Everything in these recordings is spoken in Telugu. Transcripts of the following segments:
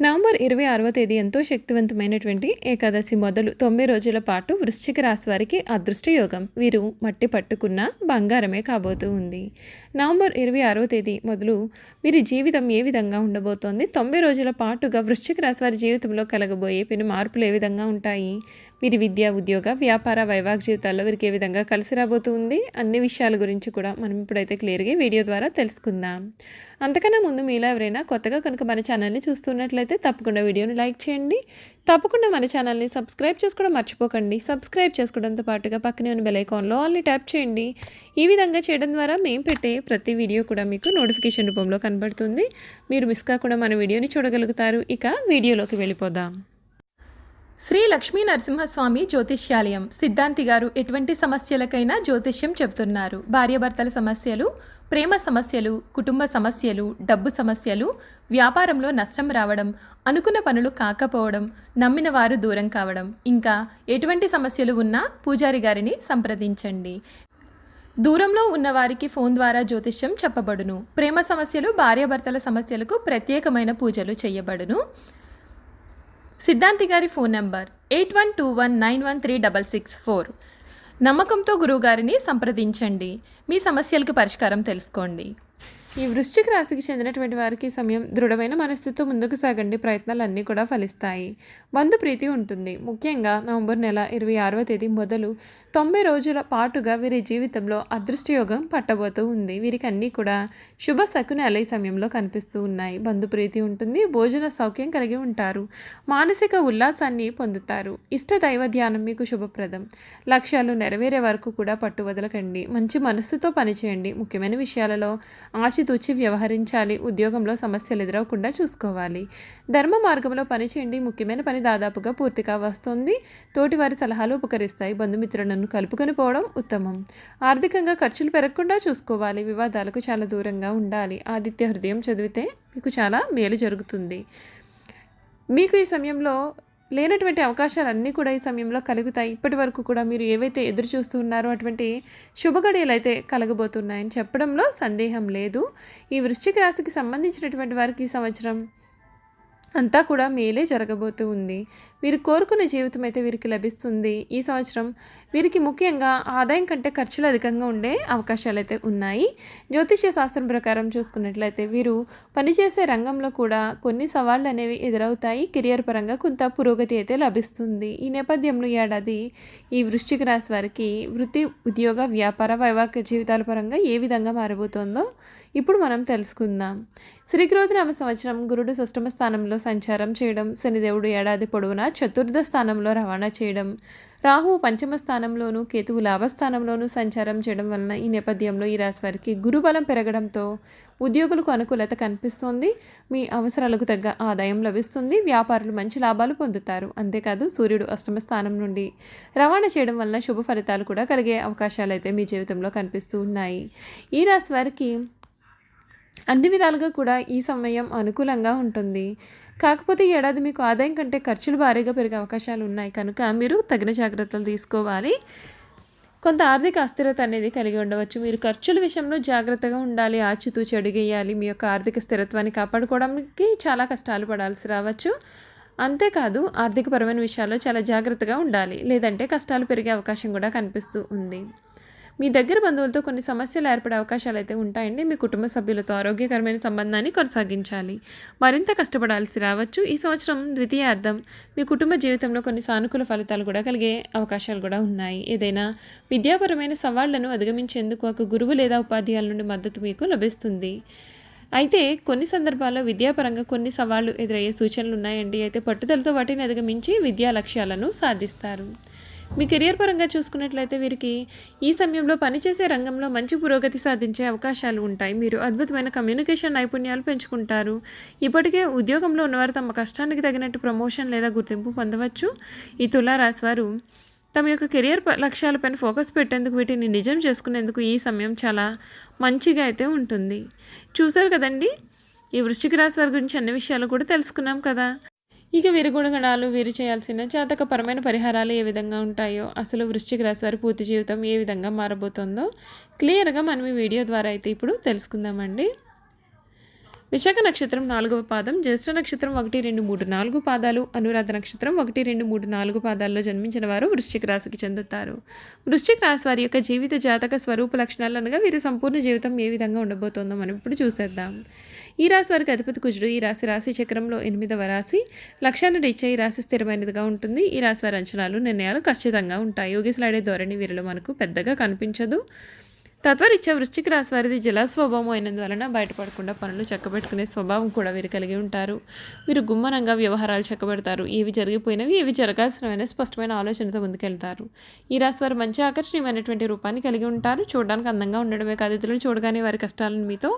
నవంబర్ ఇరవై ఆరవ తేదీ ఎంతో శక్తివంతమైనటువంటి ఏకాదశి మొదలు తొంభై రోజుల పాటు వృశ్చిక రాశి వారికి అదృష్ట యోగం. వీరు మట్టి పట్టుకున్న బంగారమే కాబోతూ ఉంది. నవంబర్ ఇరవై ఆరవ తేదీ మొదలు వీరి జీవితం ఏ విధంగా ఉండబోతోంది? తొంభై రోజుల పాటుగా వృశ్చిక రాశి వారి జీవితంలో కలగబోయే పెను మార్పులు ఏ విధంగా ఉంటాయి? వీరి విద్య ఉద్యోగ వ్యాపార వైవాహిక జీవితాల్లో వీరికి ఏ విధంగా కలిసి రాబోతుంది అన్ని విషయాల గురించి కూడా మనం ఇప్పుడైతే క్లియర్గా వీడియో ద్వారా తెలుసుకుందాం. అంతకన్నా ముందు మీలో ఎవరైనా కొత్తగా కనుక మన ఛానల్ని చూస్తున్నట్లయితే తప్పకుండా వీడియోని లైక్ చేయండి. తప్పకుండా మన ఛానల్ని సబ్స్క్రైబ్ చేసుకోవడం మర్చిపోకండి. సబ్స్క్రైబ్ చేసుకోవడంతో పాటుగా పక్కనే ఉన్న బెలైకాన్లో ఆల్ని ట్యాప్ చేయండి. ఈ విధంగా చేయడం ద్వారా మేము పెట్టే ప్రతి వీడియో కూడా మీకు నోటిఫికేషన్ రూపంలో కనబడుతుంది. మీరు మిస్ కాకుండా మన వీడియోని చూడగలుగుతారు. ఇక వీడియోలోకి వెళ్ళిపోదాం. శ్రీ లక్ష్మీ నరసింహస్వామి జ్యోతిష్యాలయం. సిద్ధాంతి గారు ఎటువంటి సమస్యలకైనా జ్యోతిష్యం చెబుతున్నారు. భార్యాభర్తల సమస్యలు ప్రేమ సమస్యలు కుటుంబ సమస్యలు డబ్బు సమస్యలు వ్యాపారంలో నష్టం రావడం అనుకున్న పనులు కాకపోవడం నమ్మిన వారు దూరం కావడం. ఇంకా ఎటువంటి సమస్యలు ఉన్నా పూజారి గారిని సంప్రదించండి. దూరంలో ఉన్నవారికి ఫోన్ ద్వారా జ్యోతిష్యం చెప్పబడును. ప్రేమ సమస్యలు భార్యాభర్తల సమస్యలకు ప్రత్యేకమైన పూజలు చేయబడును. సిద్ధాంతి గారి phone number eight one two one nine one three double six four. నమ్మకంతో గురువుగారిని సంప్రదించండి. మీ సమస్యలకు పరిష్కారం తెలుసుకోండి. ఈ వృశ్చిక రాశికి చెందినటువంటి వారికి సమయం దృఢమైన మనస్థితితో ముందుకు సాగండి. ప్రయత్నాలు అన్నీ కూడా ఫలిస్తాయి. బంధు ప్రీతి ఉంటుంది. ముఖ్యంగా నవంబర్ నెల ఇరవై ఆరవ తేదీ మొదలు తొంభై రోజుల పాటుగా వీరి జీవితంలో అదృష్టయోగం పట్టబోతూ ఉంది. వీరికి అన్నీ కూడా శుభ శకునాలు అలయ సమయంలో కనిపిస్తూ ఉన్నాయి. బంధు ప్రీతి ఉంటుంది. భోజన సౌఖ్యం కలిగి ఉంటారు. మానసిక ఉల్లాసాన్ని పొందుతారు. ఇష్ట దైవ ధ్యానం మీకు శుభప్రదం. లక్ష్యాలు నెరవేరే వరకు కూడా పట్టు వదలకండి మంచి మనస్సుతో పనిచేయండి. ముఖ్యమైన విషయాలలో ఆచి ఆచితూచి వ్యవహరించాలి. ఉద్యోగంలో సమస్యలు ఎదురవకుండా చూసుకోవాలి. ధర్మ మార్గంలో పనిచేయండి ముఖ్యమైన పని దాదాపుగా పూర్తిగా వస్తుంది. తోటి వారి సలహాలు ఉపకరిస్తాయి. బంధుమిత్రులను కలుపుకొని పోవడం ఉత్తమం. ఆర్థికంగా ఖర్చులు పెరగకుండా చూసుకోవాలి. వివాదాలకు చాలా దూరంగా ఉండాలి. ఆదిత్య హృదయం చదివితే మీకు చాలా మేలు జరుగుతుంది. మీకు ఈ సమయంలో లేనటువంటి అవకాశాలన్నీ కూడా ఈ సమయంలో కలుగుతాయి. ఇప్పటి వరకు కూడా మీరు ఏవైతే ఎదురు చూస్తూ ఉన్నారో అటువంటి శుభగడియలు అయితే కలగబోతున్నాయని చెప్పడంలో సందేహం లేదు. ఈ వృశ్చిక రాశికి సంబంధించినటువంటి వారికి ఈ సంవత్సరం అంతా కూడా మేలే జరగబోతూ ఉంది. వీరు కోరుకున్న జీవితం అయితే వీరికి లభిస్తుంది. ఈ సంవత్సరం వీరికి ముఖ్యంగా ఆదాయం కంటే ఖర్చులు అధికంగా ఉండే అవకాశాలు అయితే ఉన్నాయి. జ్యోతిష్య శాస్త్రం ప్రకారం చూసుకున్నట్లయితే వీరు పనిచేసే రంగంలో కూడా కొన్ని సవాళ్ళు అనేవి ఎదురవుతాయి. కెరియర్ పరంగా కొంత పురోగతి అయితే లభిస్తుంది. ఈ నేపథ్యంలో ఏడాది ఈ వృశ్చిక రాశి వారికి వృత్తి ఉద్యోగ వ్యాపార వైవాహిక జీవితాల పరంగా ఏ విధంగా మారబోతోందో ఇప్పుడు మనం తెలుసుకుందాం. శ్రీక్రోధనామ సంవత్సరం గురుడు సుష్టమ స్థానంలో సంచారం చేయడం శనిదేవుడు ఏడాది పొడవునా చతుర్థ స్థానంలో రవాణా చేయడం రాహు పంచమ స్థానంలోనూ కేతువు లాభస్థానంలోనూ సంచారం చేయడం వలన ఈ నేపథ్యంలో ఈ రాశి వారికి గురుబలం పెరగడంతో ఉద్యోగులకు అనుకూలత కనిపిస్తుంది. మీ అవసరాలకు తగ్గ ఆదాయం లభిస్తుంది. వ్యాపారులు మంచి లాభాలు పొందుతారు. అంతేకాదు సూర్యుడు అష్టమ స్థానం నుండి రవాణా చేయడం వలన శుభ ఫలితాలు కూడా కలిగే అవకాశాలు అయితే మీ జీవితంలో కనిపిస్తూ ఉన్నాయి. ఈ రాశి వారికి అన్ని విధాలుగా కూడా ఈ సమయం అనుకూలంగా ఉంటుంది. కాకపోతే ఏడాది మీకు ఆదాయం కంటే ఖర్చులు భారీగా పెరిగే అవకాశాలు ఉన్నాయి. కనుక మీరు తగిన జాగ్రత్తలు తీసుకోవాలి. కొంత ఆర్థిక అస్థిరత అనేది కలిగి ఉండవచ్చు. మీరు ఖర్చుల విషయంలో జాగ్రత్తగా ఉండాలి. ఆచితూచి అడిగేయాలి. మీ యొక్క ఆర్థిక స్థిరత్వాన్ని కాపాడుకోవడానికి చాలా కష్టాలు పడాల్సి రావచ్చు. అంతేకాదు ఆర్థికపరమైన విషయాల్లో చాలా జాగ్రత్తగా ఉండాలి. లేదంటే కష్టాలు పెరిగే అవకాశం కూడా కనిపిస్తూ ఉంది. మీ దగ్గర బంధువులతో కొన్ని సమస్యలు ఏర్పడే అవకాశాలు అయితే ఉంటాయండి. మీ కుటుంబ సభ్యులతో ఆరోగ్యకరమైన సంబంధాన్ని కొనసాగించాలి. మరింత కష్టపడాల్సి రావచ్చు. ఈ సంవత్సరం ద్వితీయ అర్థం మీ కుటుంబ జీవితంలో కొన్ని సానుకూల ఫలితాలు కూడా కలిగే అవకాశాలు కూడా ఉన్నాయి. ఏదైనా విద్యాపరమైన సవాళ్ళను అధిగమించేందుకు ఒక గురువు లేదా ఉపాధ్యాయుల నుండి మద్దతు మీకు లభిస్తుంది. అయితే కొన్ని సందర్భాల్లో విద్యాపరంగా కొన్ని సవాళ్ళు ఎదురయ్యే సూచనలు ఉన్నాయండి. అయితే పట్టుదలతో వాటిని అధిగమించి విద్యా లక్ష్యాలను సాధిస్తారు. మీ కెరియర్ పరంగా చూసుకున్నట్లయితే వీరికి ఈ సమయంలో పనిచేసే రంగంలో మంచి పురోగతి సాధించే అవకాశాలు ఉంటాయి. మీరు అద్భుతమైన కమ్యూనికేషన్ నైపుణ్యాలు పెంచుకుంటారు. ఇప్పటికే ఉద్యోగంలో ఉన్నవారు తమ కష్టానికి తగినట్టు ప్రమోషన్ లేదా గుర్తింపు పొందవచ్చు. ఈ తులారాశి వారు తమ యొక్క కెరియర్ లక్ష్యాలపైన ఫోకస్ పెట్టేందుకు వీటిని నిజం చేసుకునేందుకు ఈ సమయం చాలా మంచిగా అయితే ఉంటుంది. చూసారు కదండి? ఈ వృశ్చిక రాశి వారి గురించి అన్ని విషయాలు కూడా తెలుసుకున్నాం కదా. ఇక వీరి గుణగణాలు వీరు చేయాల్సిన జాతకపరమైన పరిహారాలు ఏ విధంగా ఉంటాయో అసలు వృశ్చిక రాశి వారి పూర్తి జీవితం ఏ విధంగా మారబోతుందో క్లియర్గా మనం ఈ వీడియో ద్వారా అయితే ఇప్పుడు తెలుసుకుందామండి. విశాఖ నక్షత్రం నాలుగవ పాదం జ్యేష్ఠ నక్షత్రం ఒకటి రెండు మూడు నాలుగు పాదాలు అనురాధ నక్షత్రం ఒకటి రెండు మూడు నాలుగు పాదాల్లో జన్మించిన వారు వృశ్చిక రాశికి చెందుతారు. వృశ్చిక రాశి వారి యొక్క జీవిత జాతక స్వరూప లక్షణాలు అనగా వీరి సంపూర్ణ జీవితం ఏ విధంగా ఉండబోతోందో మనం ఇప్పుడు చూసేద్దాం. ఈ రాశి వారికి అధిపతి కుజుడు. ఈ రాశి రాశి చక్రంలో ఎనిమిదవ రాశి. లక్ష్యాన్ని రీచ్ ఈ రాశి స్థిరమైనదిగా ఉంటుంది. ఈ రాశి వారి అంచనాలు నిర్ణయాలు ఖచ్చితంగా ఉంటాయి. యోగిసలాడే ధోరణి వీరిలో మనకు పెద్దగా కనిపించదు. తత్వరీత్యా వృశ్చిక రాశి వారిది జల స్వభావం అయినందువలన బయటపడకుండా పనులు చక్కబెట్టుకునే స్వభావం కూడా వీరు కలిగి ఉంటారు. వీరు గుమ్మనంగా వ్యవహారాలు చక్కబెడతారు. ఏవి జరిగిపోయినవి ఏవి జరగాల్సినవైన స్పష్టమైన ఆలోచనతో ముందుకెళ్తారు. ఈ రాశి వారు మంచి ఆకర్షణీయమైనటువంటి రూపాన్ని కలిగి ఉంటారు. చూడడానికి అందంగా ఉండడమే కాదు ఇతరులు చూడగానే వారి కష్టాలను మీతో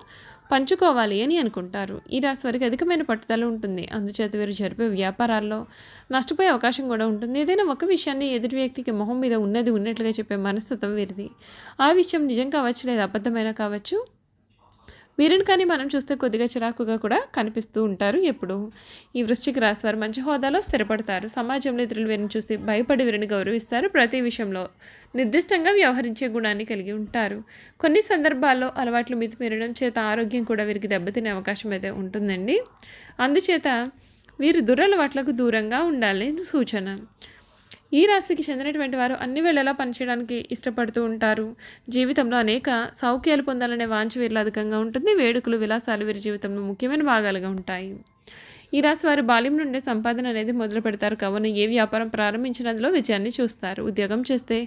పంచుకోవాలి అని అనుకుంటారు. ఈ రాశి వారికి అధికమైన పట్టుదల ఉంటుంది. అందుచేత వీరు జరిపే వ్యాపారాల్లో నష్టపోయే అవకాశం కూడా ఉంటుంది. ఏదైనా ఒక విషయాన్ని ఎదుటి వ్యక్తికి మొహం మీద ఉన్నది ఉన్నట్లుగా చెప్పే మనస్తత్వం వీరిది. ఆ విషయం నిజం కావచ్చు లేదా అబద్ధమైన కావచ్చు వీరిని కానీ మనం చూస్తే కొద్దిగా చిరాకుగా కూడా కనిపిస్తూ ఉంటారు ఎప్పుడు. ఈ వృశ్చిక రాశి వారు మంచి హోదాలో స్థిరపడతారు. సమాజంలో ఇతరులు వీరిని చూసి భయపడి వీరిని గౌరవిస్తారు. ప్రతి విషయంలో నిర్దిష్టంగా వ్యవహరించే గుణాన్ని కలిగి ఉంటారు. కొన్ని సందర్భాల్లో అలవాట్లు మితిమీరడం చేత ఆరోగ్యం కూడా వీరికి దెబ్బతినే అవకాశం అయితే ఉంటుందండి. అందుచేత వీరు దురలవాట్లకు దూరంగా ఉండాలి సూచన. ఈ రాశికి చెందినటువంటి వారు అన్ని వేళలా పనిచేయడానికి ఇష్టపడుతూ ఉంటారు. జీవితంలో అనేక సౌఖ్యాలు పొందాలనే వాంఛ వీరిలో అధికంగా ఉంటుంది. వేడుకలు విలాసాలు వీరి జీవితంలో ముఖ్యమైన భాగాలుగా ఉంటాయి. ఈ రాశి వారు బాల్యం నుండే సంపాదన అనేది మొదలు పెడతారు. కావున ఏ వ్యాపారం ప్రారంభించినందులో విజయాన్ని చూస్తారు. ఉద్యోగం చేస్తే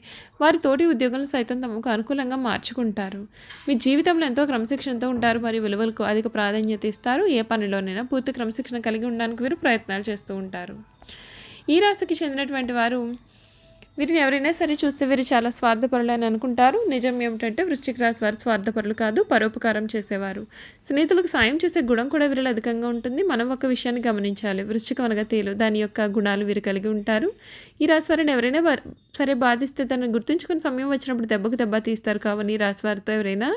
వారి తోటి ఉద్యోగులను సైతం తమకు అనుకూలంగా మార్చుకుంటారు. మీ జీవితంలో ఎంతో క్రమశిక్షణతో ఉంటారు. మరియు విలువలకు అధిక ప్రాధాన్యత ఇస్తారు. ఏ పనిలోనైనా పూర్తి క్రమశిక్షణ కలిగి ఉండడానికి వీరు ప్రయత్నాలు చేస్తూ ఉంటారు. ఈ రాశికి చెందినటువంటి వారు వీరిని ఎవరైనా సరే చూస్తే వీరు చాలా స్వార్థపరులు అని అనుకుంటారు. నిజం ఏమిటంటే వృశ్చిక రాశి వారు స్వార్థపరులు కాదు పరోపకారం చేసేవారు. స్నేహితులకు సాయం చేసే గుణం కూడా వీరిలో అధికంగా ఉంటుంది. మనం ఒక విషయాన్ని గమనించాలి. వృశ్చికం అనగా తేలు దాని యొక్క గుణాలు వీరు కలిగి ఉంటారు. ఈ రాశి వారిని ఎవరైనా సరే బాధిస్తే తనను గుర్తుంచుకుని సమయం వచ్చినప్పుడు దెబ్బకు దెబ్బ తీస్తారు కావని ఈ రాశి వారితో ఎవరైనా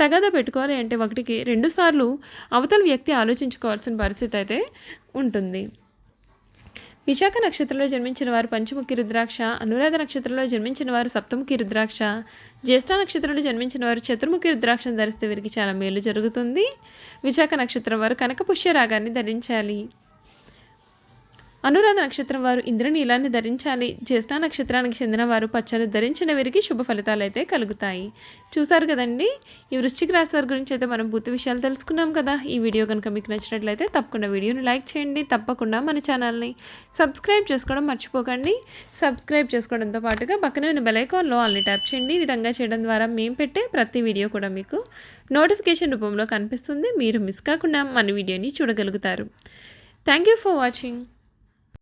తగాదా పెట్టుకోవాలి అంటే ఒకటికి రెండుసార్లు అవతల వ్యక్తి ఆలోచించుకోవాల్సిన పరిస్థితి అయితే ఉంటుంది. విశాఖ నక్షత్రంలో జన్మించిన వారు పంచముఖి రుద్రాక్ష అనురాధ నక్షత్రంలో జన్మించిన వారు సప్తముఖి రుద్రాక్ష జ్యేష్ఠ నక్షత్రంలో జన్మించిన వారు చతుర్ముఖి రుద్రాక్షను ధరిస్తే వీరికి చాలా మేలు జరుగుతుంది. విశాఖ నక్షత్రం వారు కనకపుష్య రాగాన్ని ధరించాలి. అనురాధ నక్షత్రం వారు ఇంద్రనీలాన్ని ధరించాలి. జ్యేష్ఠ నక్షత్రానికి చెందిన వారు పచ్చను ధరించిన వీరికి శుభ ఫలితాలు అయితే కలుగుతాయి. చూసారు కదండి? ఈ వృశ్చిక రాశి వారి గురించి అయితే మనం పూర్తి విషయాలు తెలుసుకున్నాం కదా. ఈ వీడియో కనుక మీకు నచ్చినట్లయితే తప్పకుండా వీడియోని లైక్ చేయండి. తప్పకుండా మన ఛానల్ని సబ్స్క్రైబ్ చేసుకోవడం మర్చిపోకండి. సబ్స్క్రైబ్ చేసుకోవడంతో పాటుగా పక్కనే ఉన్న బెలైకాన్లో ఆల్ని ట్యాప్ చేయండి. ఈ విధంగా చేయడం ద్వారా మేము పెట్టే ప్రతి వీడియో కూడా మీకు నోటిఫికేషన్ రూపంలో కనిపిస్తుంది. మీరు మిస్ కాకుండా మన వీడియోని చూడగలుగుతారు. Thank you for watching.